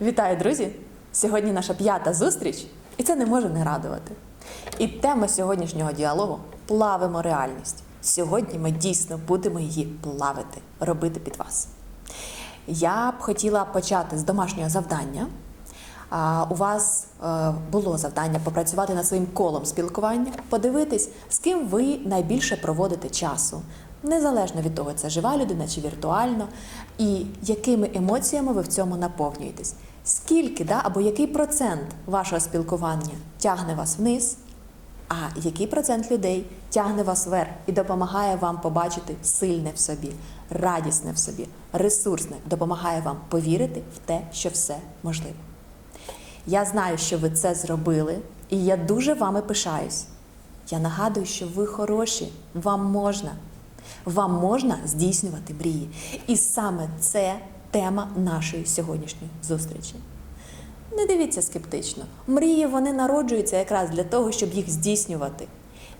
Вітаю, друзі! Сьогодні наша п'ята зустріч, і це не може не радувати. І тема сьогоднішнього діалогу плавимо реальність. Сьогодні ми дійсно будемо її плавити, робити під вас. Я б хотіла почати з домашнього завдання. У вас е, було завдання попрацювати над своїм колом спілкування, подивитись, з ким ви найбільше проводите часу, незалежно від того, це жива людина чи віртуально, і якими емоціями ви в цьому наповнюєтесь. Скільки да, або який процент вашого спілкування тягне вас вниз, а який процент людей тягне вас вверх і допомагає вам побачити сильне в собі, радісне в собі, ресурсне, допомагає вам повірити в те, що все можливо. Я знаю, що ви це зробили, і я дуже вами пишаюсь. Я нагадую, що ви хороші, вам можна. Вам можна здійснювати мрії. І саме це тема нашої сьогоднішньої зустрічі. Не дивіться скептично. Мрії вони народжуються якраз для того, щоб їх здійснювати.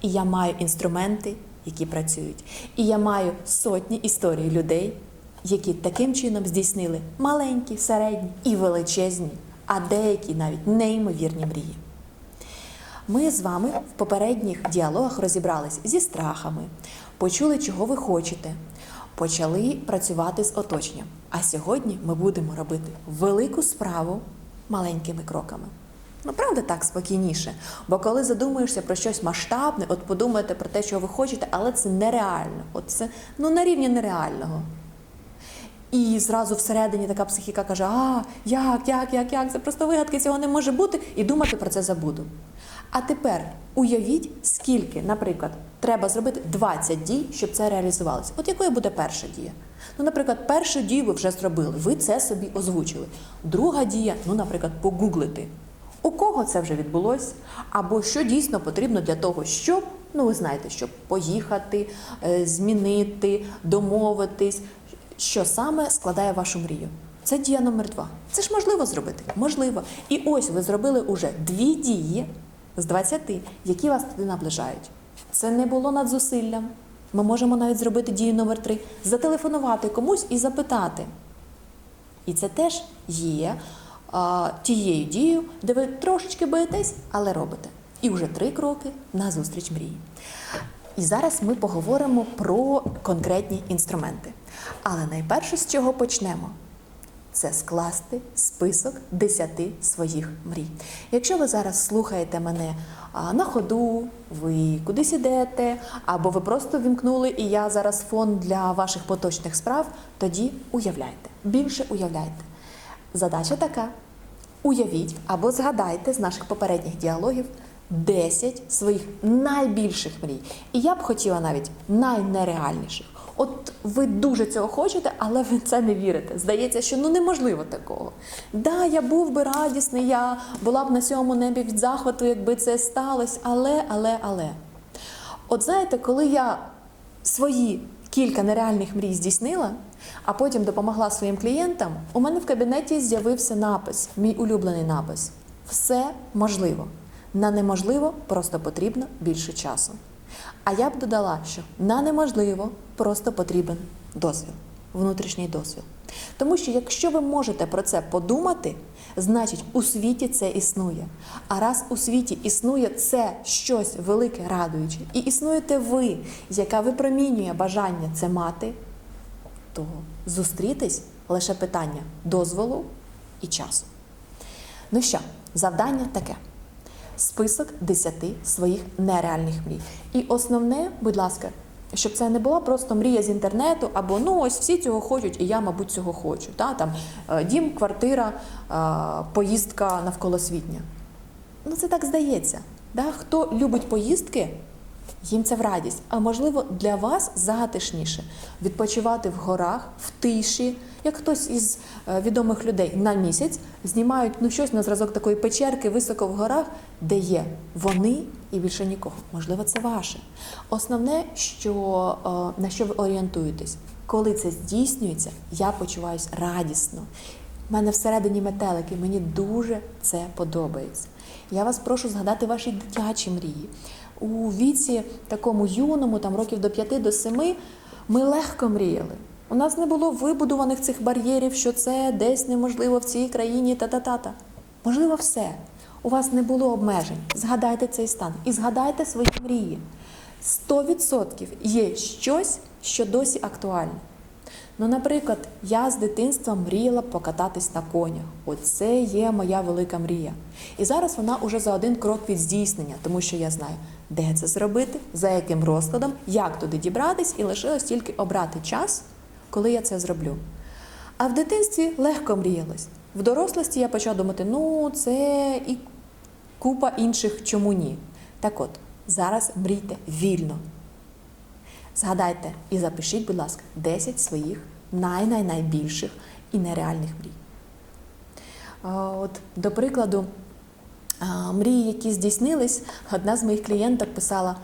І я маю інструменти, які працюють. І я маю сотні історій людей, які таким чином здійснили маленькі, середні і величезні, а деякі навіть неймовірні мрії. Ми з вами в попередніх діалогах розібрались зі страхами, почули, чого ви хочете, почали працювати з оточенням. А сьогодні ми будемо робити велику справу маленькими кроками. Ну, правда, так спокійніше. Бо коли задумуєшся про щось масштабне, от подумаєте про те, що ви хочете, але це нереально. От це ну на рівні нереального. І зразу всередині така психіка каже: А, як, як, як, як, це просто вигадки, цього не може бути, і думати про це забуду. А тепер уявіть, скільки, наприклад, треба зробити 20 дій, щоб це реалізувалося. От якою буде перша дія? Ну, наприклад, першу дію ви вже зробили, ви це собі озвучили. Друга дія, ну, наприклад, погуглити. У кого це вже відбулось, або що дійсно потрібно для того, щоб, ну ви знаєте, щоб поїхати, е, змінити, домовитись, що саме складає вашу мрію. Це дія номер два. Це ж можливо зробити? Можливо. І ось ви зробили уже дві дії з 20, які вас туди наближають. Це не було над зусиллям. Ми можемо навіть зробити дію номер три, зателефонувати комусь і запитати. І це теж є а, тією дією, де ви трошечки боїтесь, але робите. І вже три кроки на зустріч мрії. І зараз ми поговоримо про конкретні інструменти. Але найперше, з чого почнемо, це скласти список 10 своїх мрій. Якщо ви зараз слухаєте мене на ходу, ви кудись ідете, або ви просто вімкнули, і я зараз фон для ваших поточних справ, тоді уявляйте, більше уявляйте. Задача така: уявіть або згадайте з наших попередніх діалогів 10 своїх найбільших мрій. І я б хотіла навіть найнереальніших. От ви дуже цього хочете, але ви це не вірите. Здається, що ну неможливо такого. Да, я був би радісний, я була б на сьомому небі від захвату, якби це сталося, але, але, але. От знаєте, коли я свої кілька нереальних мрій здійснила, а потім допомогла своїм клієнтам, у мене в кабінеті з'явився напис, мій улюблений напис: Все можливо. На неможливо просто потрібно більше часу. А я б додала, що на неможливо просто потрібен дозвіл, внутрішній дозвіл. Тому що якщо ви можете про це подумати, значить у світі це існує. А раз у світі існує це щось велике, радуюче, і існуєте ви, яка випромінює бажання це мати, то зустрітись лише питання дозволу і часу. Ну що, завдання таке список 10 своїх нереальних мрій. І основне, будь ласка, щоб це не була просто мрія з інтернету, або ну ось всі цього хочуть, і я, мабуть, цього хочу. Та? Там, е, дім, квартира, е, поїздка навколосвітня. Ну, це так здається. Да? Хто любить поїздки, їм це в радість. А можливо, для вас затишніше відпочивати в горах, в тиші, як хтось із е, відомих людей на місяць знімають ну, щось на зразок такої печерки високо в горах, де є вони і більше нікого. Можливо, це ваше. Основне, що, е, на що ви орієнтуєтесь, коли це здійснюється, я почуваюся радісно. У мене всередині метелики, мені дуже це подобається. Я вас прошу згадати ваші дитячі мрії. У віці такому юному, там років до 5 до 7, ми легко мріяли. У нас не було вибудованих цих бар'єрів, що це десь неможливо в цій країні та-та-та-та. Можливо, все. У вас не було обмежень. Згадайте цей стан і згадайте свої мрії. 100% є щось, що досі актуальне. Ну, наприклад, я з дитинства мріяла покататись на конях. Оце є моя велика мрія. І зараз вона уже за один крок від здійснення, тому що я знаю, де це зробити, за яким розкладом, як туди дібратись, і лишилось тільки обрати час, коли я це зроблю. А в дитинстві легко мріялось. В дорослості я почала думати, ну це і купа інших чому ні. Так от, зараз мрійте вільно. Згадайте і запишіть, будь ласка, 10 своїх най-най-найбільших і нереальних мрій. От, до прикладу, мрії, які здійснились, одна з моїх клієнток писала: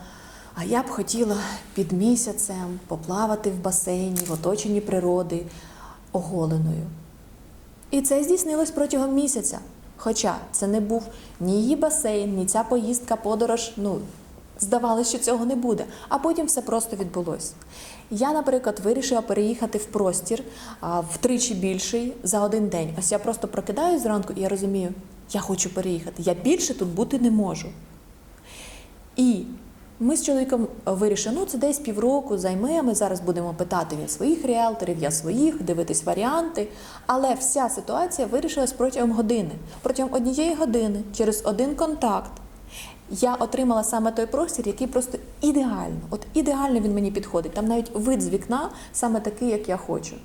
А я б хотіла під місяцем поплавати в басейні, в оточенні природи, оголеною. І це здійснилось протягом місяця. Хоча це не був ні її басейн, ні ця поїздка, подорож. Ну, здавалося, що цього не буде. А потім все просто відбулось. Я, наприклад, вирішила переїхати в простір а, втричі більший за один день. Ось я просто прокидаюсь зранку і я розумію, я хочу переїхати. Я більше тут бути не можу. І ми з чоловіком вирішили, ну це десь півроку займе. Ми зараз будемо питати він своїх ріелторів, я своїх, дивитись варіанти. Але вся ситуація вирішилась протягом години. Протягом однієї години, через один контакт, я отримала саме той простір, який просто ідеально, от ідеально він мені підходить. Там навіть вид з вікна саме такий, як я хочу.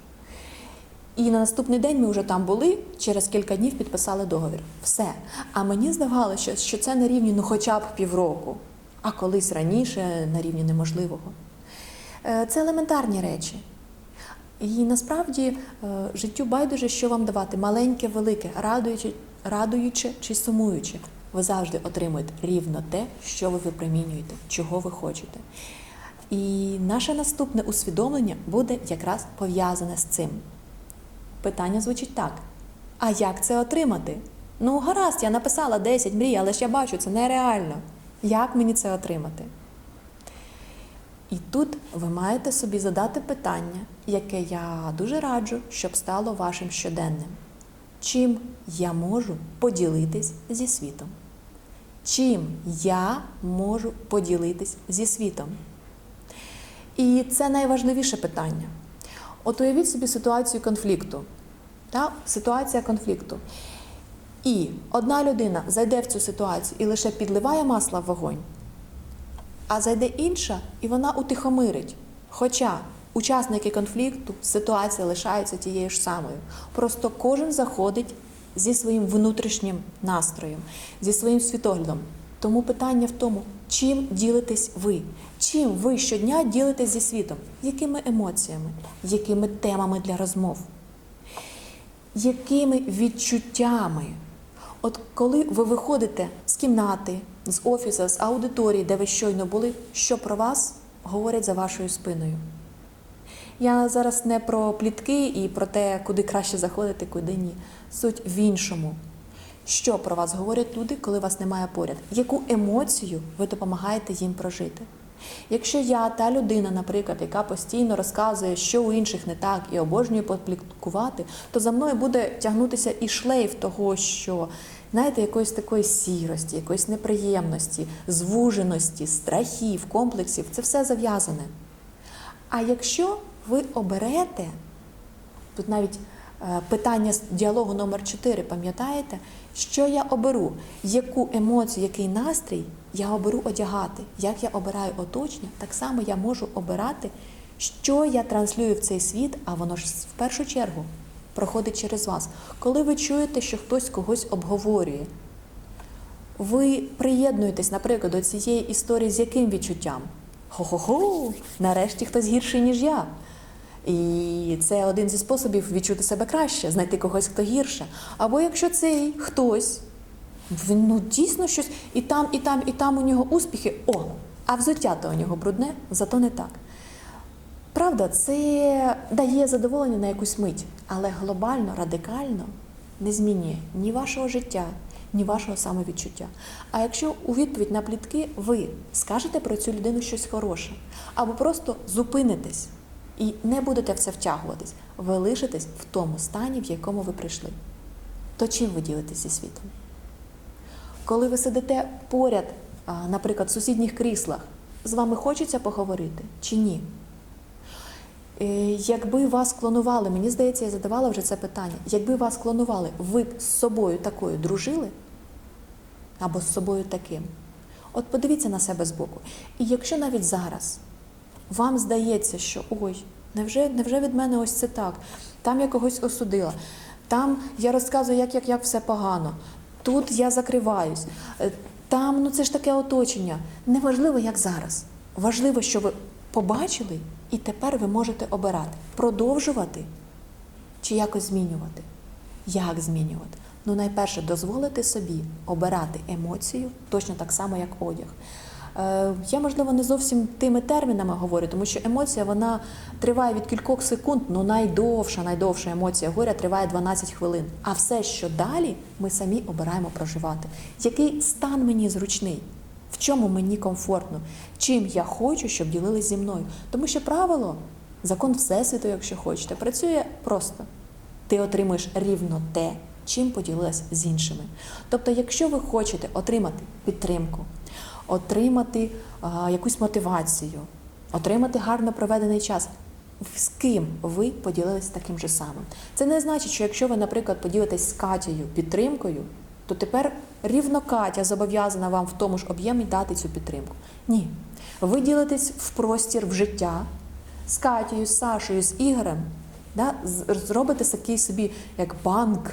І на наступний день ми вже там були, через кілька днів підписали договір. Все. А мені здавалося, що це на рівні ну хоча б півроку, а колись раніше на рівні неможливого. Е, Це елементарні речі. І насправді е, життю байдуже, що вам давати маленьке, велике, радуючи, радуючи чи сумуючи. Ви завжди отримуєте рівно те, що ви випромінюєте, чого ви хочете. І наше наступне усвідомлення буде якраз пов'язане з цим. Питання звучить так: а як це отримати? Ну, гаразд, я написала 10 мрій, але ж я бачу, це нереально. Як мені це отримати? І тут ви маєте собі задати питання, яке я дуже раджу, щоб стало вашим щоденним. Чим я можу поділитись зі світом? Чим я можу поділитись зі світом? І це найважливіше питання. От уявіть собі ситуацію конфлікту. Та? Ситуація конфлікту. І одна людина зайде в цю ситуацію і лише підливає масла в вогонь, а зайде інша, і вона утихомирить. Хоча учасники конфлікту, ситуація лишається тією ж самою. Просто кожен заходить зі своїм внутрішнім настроєм, зі своїм світоглядом. Тому питання в тому, чим ділитесь ви, чим ви щодня ділитесь зі світом, якими емоціями, якими темами для розмов, якими відчуттями. От коли ви виходите з кімнати, з офісу, з аудиторії, де ви щойно були, що про вас говорять за вашою спиною? Я зараз не про плітки і про те, куди краще заходити, куди ні. Суть в іншому. Що про вас говорять люди, коли вас немає поряд? Яку емоцію ви допомагаєте їм прожити? Якщо я та людина, наприклад, яка постійно розказує, що у інших не так, і обожнює попліткувати, то за мною буде тягнутися і шлейф того, що знаєте, якоїсь такої сірості, якоїсь неприємності, звуженості, страхів, комплексів це все зав'язане. А якщо ви оберете, тут навіть е, питання з діалогу номер 4 пам'ятаєте, що я оберу, яку емоцію, який настрій я оберу одягати, як я обираю оточення, так само я можу обирати, що я транслюю в цей світ, а воно ж в першу чергу проходить через вас. Коли ви чуєте, що хтось когось обговорює, ви приєднуєтесь, наприклад, до цієї історії з яким відчуттям? Хо-хо-хо, нарешті хтось гірший, ніж я. І це один зі способів відчути себе краще, знайти когось, хто гірше. Або якщо цей хтось, він ну дійсно щось і там, і там, і там у нього успіхи, о, а взуття то у нього брудне, зато не так. Правда, це дає задоволення на якусь мить, але глобально, радикально не змінює ні вашого життя, ні вашого самовідчуття. А якщо у відповідь на плітки ви скажете про цю людину щось хороше, або просто зупинитесь і не будете в це втягуватись, ви лишитесь в тому стані, в якому ви прийшли. То чим ви ділитесь зі світом? Коли ви сидите поряд, наприклад, в сусідніх кріслах, з вами хочеться поговорити чи ні? Е, Якби вас клонували, мені здається, я задавала вже це питання. Якби вас клонували, ви б з собою такою дружили? Або з собою таким? От подивіться на себе збоку. І якщо навіть зараз вам здається, що ой, невже, невже від мене ось це так? Там я когось осудила, там я розказую, як, як, як все погано, тут я закриваюсь, е, там ну це ж таке оточення. Неважливо, як зараз. Важливо, що ви побачили, і тепер ви можете обирати, продовжувати чи якось змінювати. Як змінювати? Ну, найперше, дозволити собі обирати емоцію точно так само, як одяг. Е, я, можливо, не зовсім тими термінами говорю, тому що емоція вона триває від кількох секунд, ну найдовша, найдовша емоція горя триває 12 хвилин. А все, що далі, ми самі обираємо проживати. Який стан мені зручний? В чому мені комфортно? Чим я хочу, щоб ділились зі мною? Тому що правило, закон Всесвіту, якщо хочете, працює просто. Ти отримуєш рівно те, чим поділилась з іншими. Тобто, якщо ви хочете отримати підтримку, отримати а, якусь мотивацію, отримати гарно проведений час, з ким ви поділились таким же самим. Це не значить, що якщо ви, наприклад, поділитесь з Катєю підтримкою, то тепер рівно Катя зобов'язана вам в тому ж об'ємі дати цю підтримку. Ні. Ви ділитесь в простір, в життя з Катєю, з Сашою, з Ігорем, да? зробите такий собі як банк,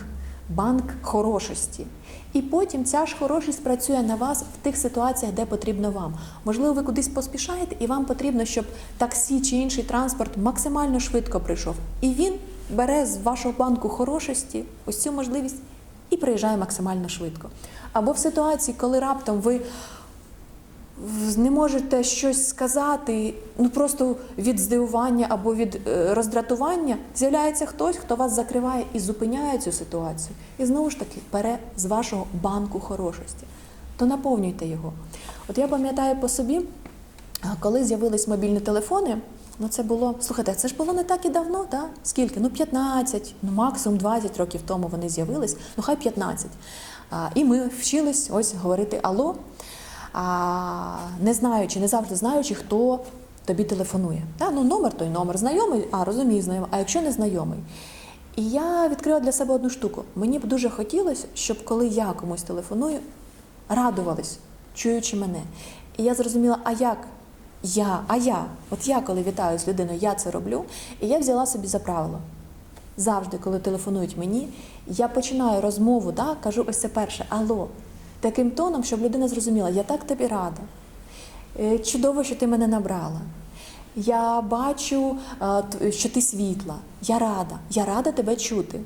банк хорошості. І потім ця ж хорошість працює на вас в тих ситуаціях, де потрібно вам. Можливо, ви кудись поспішаєте, і вам потрібно, щоб таксі чи інший транспорт максимально швидко прийшов. І він бере з вашого банку хорошості ось цю можливість і приїжджає максимально швидко. Або в ситуації, коли раптом ви не можете щось сказати, ну просто від здивування або від е, роздратування з'являється хтось, хто вас закриває і зупиняє цю ситуацію. І знову ж таки бере з вашого банку хорошості. То наповнюйте його. От я пам'ятаю по собі, коли з'явились мобільні телефони. Ну, це було, слухайте, це ж було не так і давно, так? Скільки? Ну, 15, ну максимум 20 років тому вони з'явились, ну хай 15. А, і ми вчились ось говорити алло, не знаючи, не завжди знаючи, хто тобі телефонує. Та? Ну, номер той номер знайомий, а розумію, знайомий, а якщо не знайомий. І я відкрила для себе одну штуку. Мені б дуже хотілося, щоб коли я комусь телефоную, радувались, чуючи мене. І я зрозуміла, а як я, а я, от я, коли вітаю з людиною, я це роблю, і я взяла собі за правило. Завжди, коли телефонують мені, я починаю розмову, да, кажу ось це перше, алло, таким тоном, щоб людина зрозуміла, я так тобі рада. Е, Чудово, що ти мене набрала. Я бачу, е, що ти світла. Я рада. Я рада тебе чути.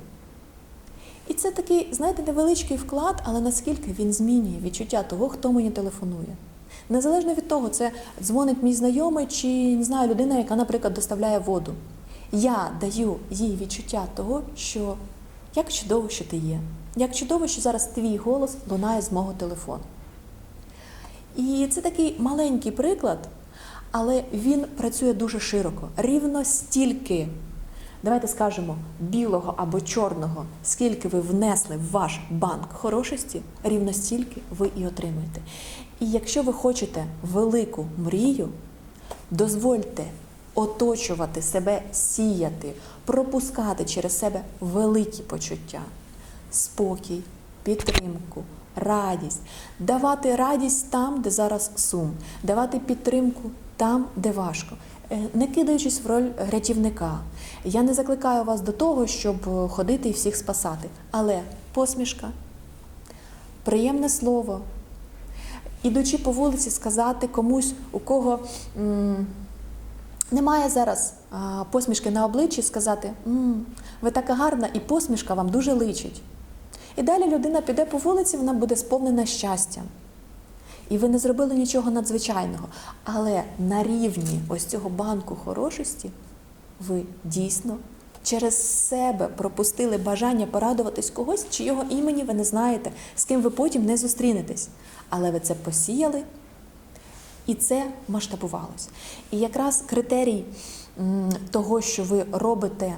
І це такий, знаєте, невеличкий вклад, але наскільки він змінює відчуття того, хто мені телефонує. Незалежно від того, це дзвонить мій знайомий чи не знаю, людина, яка, наприклад, доставляє воду. Я даю їй відчуття того, що як чудово, що ти є, як чудово, що зараз твій голос лунає з мого телефону. І це такий маленький приклад, але він працює дуже широко. Рівно стільки, давайте скажемо, білого або чорного, скільки ви внесли в ваш банк хорошості, рівно стільки ви і отримуєте. І якщо ви хочете велику мрію, дозвольте оточувати себе, сіяти, пропускати через себе великі почуття, спокій, підтримку, радість, давати радість там, де зараз сум, давати підтримку там, де важко. Е, Не кидаючись в роль рятівника. Я не закликаю вас до того, щоб е, ходити і всіх спасати. Але посмішка, приємне слово, ідучи по вулиці, сказати комусь, у кого м, немає зараз а, посмішки на обличчі, сказати, м, ви така гарна, і посмішка вам дуже личить. І далі людина піде по вулиці, вона буде сповнена щастям. І ви не зробили нічого надзвичайного. Але на рівні ось цього банку хорошості ви дійсно через себе пропустили бажання порадуватись когось, чийого імені ви не знаєте, з ким ви потім не зустрінетесь. Але ви це посіяли, І це масштабувалось. І якраз критерій того, що ви робите,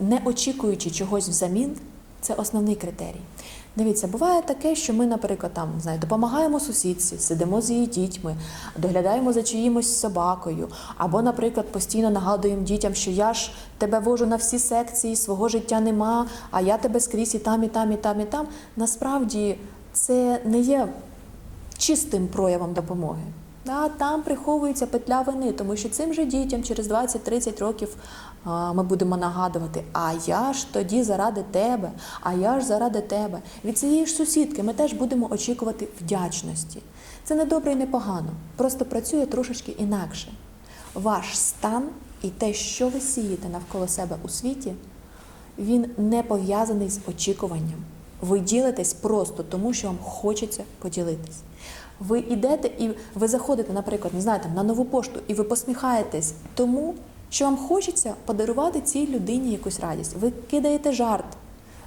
не очікуючи чогось взамін, це основний критерій. Дивіться, буває таке, що ми, наприклад, там не знаю, допомагаємо сусідці, сидимо з її дітьми, доглядаємо за чиїмось собакою, або, наприклад, постійно нагадуємо дітям, що я ж тебе вожу на всі секції, свого життя нема, а я тебе скрізь і там, і там, і там, і там. Насправді це не є чистим проявом допомоги. Да, там приховується петля вини, тому що цим же дітям через 20-30 років а, ми будемо нагадувати, а я ж тоді заради тебе, а я ж заради тебе. Від цієї ж сусідки ми теж будемо очікувати вдячності. Це не добре і не погано, просто працює трошечки інакше. Ваш стан і те, що ви сієте навколо себе у світі, він не пов'язаний з очікуванням. Ви ділитесь просто тому, що вам хочеться поділитись. Ви йдете і ви заходите, наприклад, не знаю, там, на нову пошту, і ви посміхаєтесь тому, що вам хочеться подарувати цій людині якусь радість. Ви кидаєте жарт.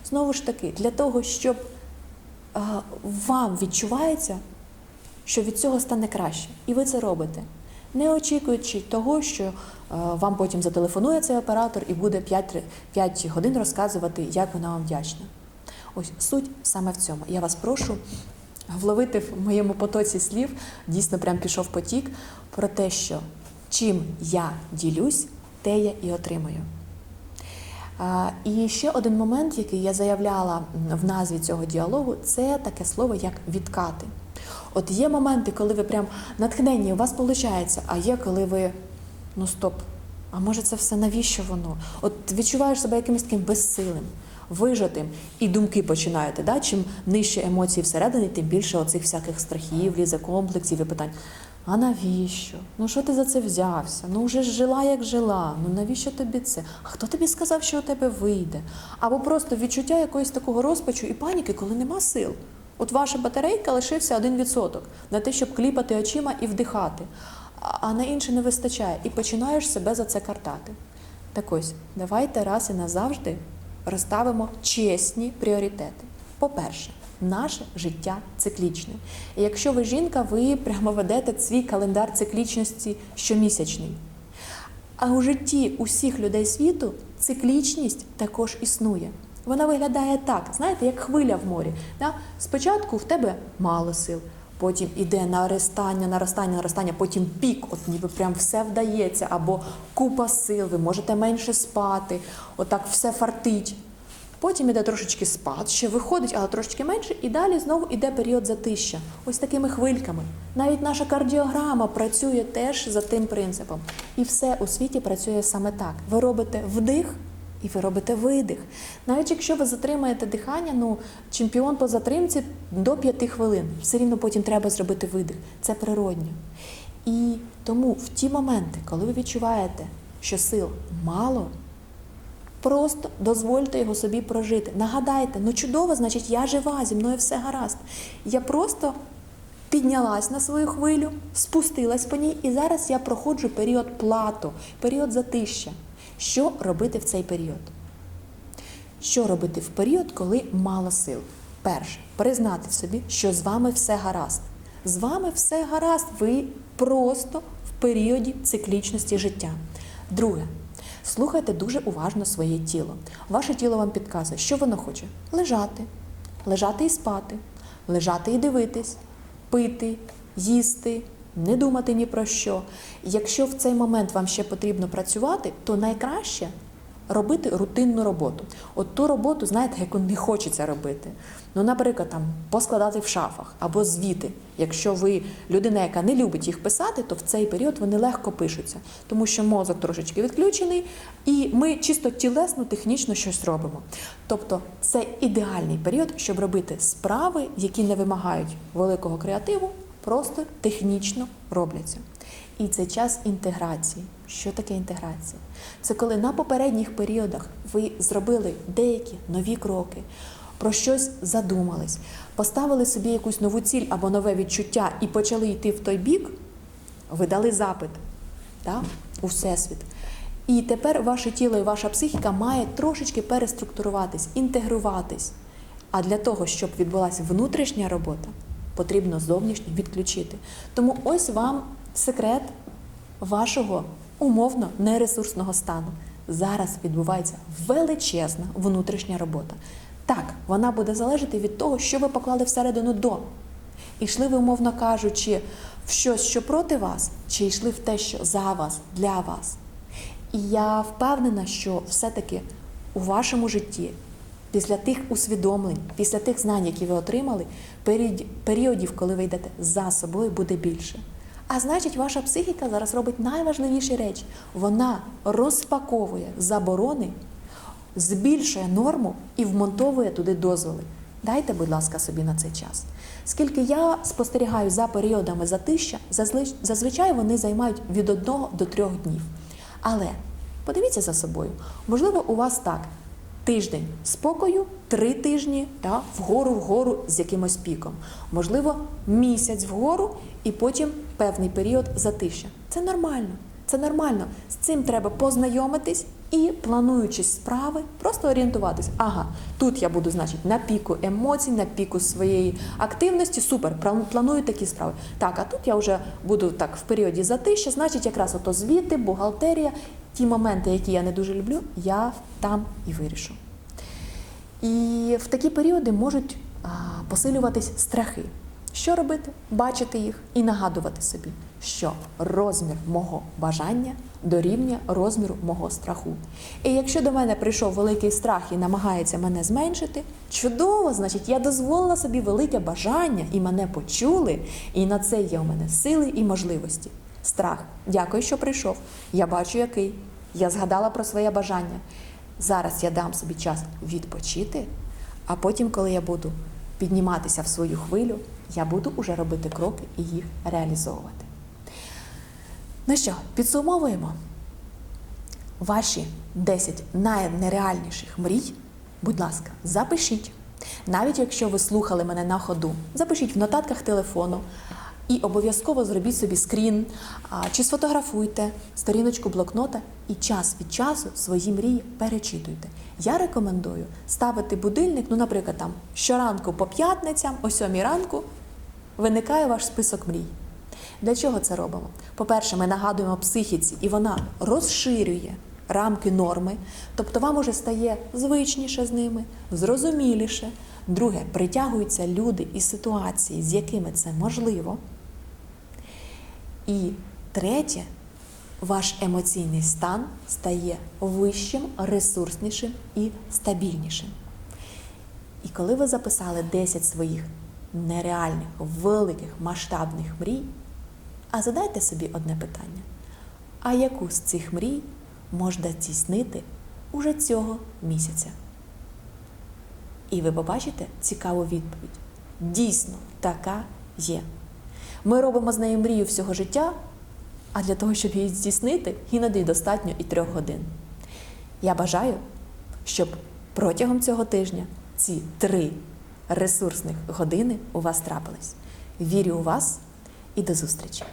Знову ж таки, для того, щоб е, вам відчувається, що від цього стане краще. І ви це робите, не очікуючи того, що е, вам потім зателефонує цей оператор і буде 5, 5 годин розказувати, як вона вам вдячна. Ось суть саме в цьому. Я вас прошу вловити в моєму потоці слів, дійсно прям пішов потік, про те, що чим я ділюсь, те я і отримую. І ще один момент, який я заявляла в назві цього діалогу, це таке слово як відкати. От є моменти, коли ви прям натхненні, у вас виходить, а є, коли ви ну стоп, а може це все навіщо воно? От відчуваєш себе якимось таким безсилим, вижатим, і думки починаєте. Да? Чим нижче емоції всередині, тим більше оцих всяких страхів, лізе комплексів і питань. А навіщо? Ну що ти за це взявся? Ну вже ж жила, як жила. Ну навіщо тобі це? А хто тобі сказав, що у тебе вийде? Або просто відчуття якоїсь такого розпачу і паніки, коли нема сил. От ваша батарейка лишився 1% на те, щоб кліпати очима і вдихати, а на інше не вистачає. І починаєш себе за це картати. Так ось, давайте раз і назавжди розставимо чесні пріоритети. По-перше, наше життя циклічне. І якщо ви жінка, ви прямо ведете свій календар циклічності щомісячний. А у житті усіх людей світу циклічність також існує. Вона виглядає так, знаєте, як хвиля в морі. Спочатку в тебе мало сил, потім іде наростання, наростання, наростання, потім пік, от ніби прям все вдається, або купа сил, ви можете менше спати, отак все фартить. Потім іде трошечки спад, ще виходить, але трошечки менше, і далі знову іде період затища. Ось такими хвильками. Навіть наша кардіограма працює теж за тим принципом. І все у світі працює саме так. Ви робите вдих. І ви робите видих. Навіть якщо ви затримаєте дихання, ну чемпіон по затримці до 5 хвилин. Все рівно потім треба зробити видих. Це природньо. І тому в ті моменти, коли ви відчуваєте, що сил мало, Просто дозвольте його собі прожити. Нагадайте, ну чудово, значить, я жива, зі мною все гаразд. Я просто піднялась на свою хвилю, спустилась по ній, і зараз я проходжу період плату, період затища. Що робити в цей період? Що робити в період, коли мало сил? Перше, признати собі, що з вами все гаразд. З вами все гаразд. Ви просто в періоді циклічності життя. Друге, слухайте дуже уважно своє тіло. Ваше тіло вам підказує, що воно хоче: лежати, лежати і спати, лежати і дивитись, пити, їсти, не думати ні про що. Якщо в цей момент вам ще потрібно працювати, то найкраще робити рутинну роботу. От ту роботу, знаєте, яку не хочеться робити. Ну, наприклад, там поскладати в шафах або звіти. Якщо ви людина, яка не любить їх писати, то в цей період вони легко пишуться, тому що мозок трошечки відключений, і ми чисто тілесно, технічно щось робимо. Тобто це ідеальний період, щоб робити справи, які не вимагають великого креативу, просто технічно робляться. І це час інтеграції. Що таке інтеграція? Це коли на попередніх періодах ви зробили деякі нові кроки, про щось задумались, поставили собі якусь нову ціль або нове відчуття і почали йти в той бік, ви дали запит так, у всесвіт. І тепер ваше тіло і ваша психіка має трошечки переструктуруватись, інтегруватись. А для того, щоб відбулася внутрішня робота, потрібно зовнішнє відключити. Тому ось вам секрет вашого умовно нересурсного стану. Зараз відбувається величезна внутрішня робота. Так, вона буде залежати від того, що ви поклали всередину до. І йшли ви, умовно кажучи, в щось, що проти вас, чи йшли в те, що за вас, для вас. І я впевнена, що все-таки у вашому житті, після тих усвідомлень, після тих знань, які ви отримали, періодів, коли ви йдете за собою, буде більше. А значить, ваша психіка зараз робить найважливіші речі. Вона розпаковує заборони, збільшує норму і вмонтовує туди дозволи. Дайте, будь ласка, собі на цей час. Скільки я спостерігаю за періодами затища, зазвичай вони займають від одного до трьох днів. Але подивіться за собою, можливо, у вас так. Тиждень спокою, три тижні та, вгору вгору з якимось піком. Можливо, місяць вгору і потім певний період затища. Це нормально. Це нормально. З цим треба познайомитись і, плануючи справи, просто орієнтуватись. Ага, тут я буду, значить, на піку емоцій, на піку своєї активності. Супер, планую такі справи. Так, а тут я вже буду так в періоді затища, значить, якраз ото звіти, бухгалтерія, ті моменти, які я не дуже люблю, я там і вирішу. І в такі періоди можуть посилюватись страхи. Що робити? Бачити їх і нагадувати собі, що розмір мого бажання дорівнює розміру мого страху. І якщо до мене прийшов великий страх і намагається мене зменшити, чудово, значить, я дозволила собі велике бажання і мене почули, і на це є у мене сили і можливості. Страх, дякую, що прийшов. Я бачу, який. Я згадала про своє бажання. Зараз я дам собі час відпочити, а потім, коли я буду підніматися в свою хвилю, я буду уже робити кроки і їх реалізовувати. Ну що, підсумовуємо ваші 10 найнереальніших мрій, будь ласка, запишіть. Навіть якщо ви слухали мене на ходу, запишіть в нотатках телефону і обов'язково зробіть собі скрін чи сфотографуйте сторіночку блокнота і час від часу свої мрії перечитуйте. Я рекомендую ставити будильник, ну, наприклад, там щоранку по п'ятницям, о 7 ранку виникає ваш список мрій. Для чого це робимо? По-перше, ми нагадуємо психіці, і вона розширює рамки норми, тобто вам уже стає звичніше з ними, зрозуміліше. Друге, притягуються люди і ситуації, з якими це можливо. І третє, ваш емоційний стан стає вищим, ресурснішим і стабільнішим. І коли ви записали 10 своїх нереальних, великих, масштабних мрій, а задайте собі одне питання: а яку з цих мрій можна здійснити уже цього місяця? І ви побачите цікаву відповідь. Дійсно, така є. Ми робимо з нею мрію всього життя, а для того, щоб її здійснити, іноді достатньо і трьох годин. Я бажаю, щоб протягом цього тижня ці три ресурсних години у вас трапились. Вірю у вас і до зустрічі!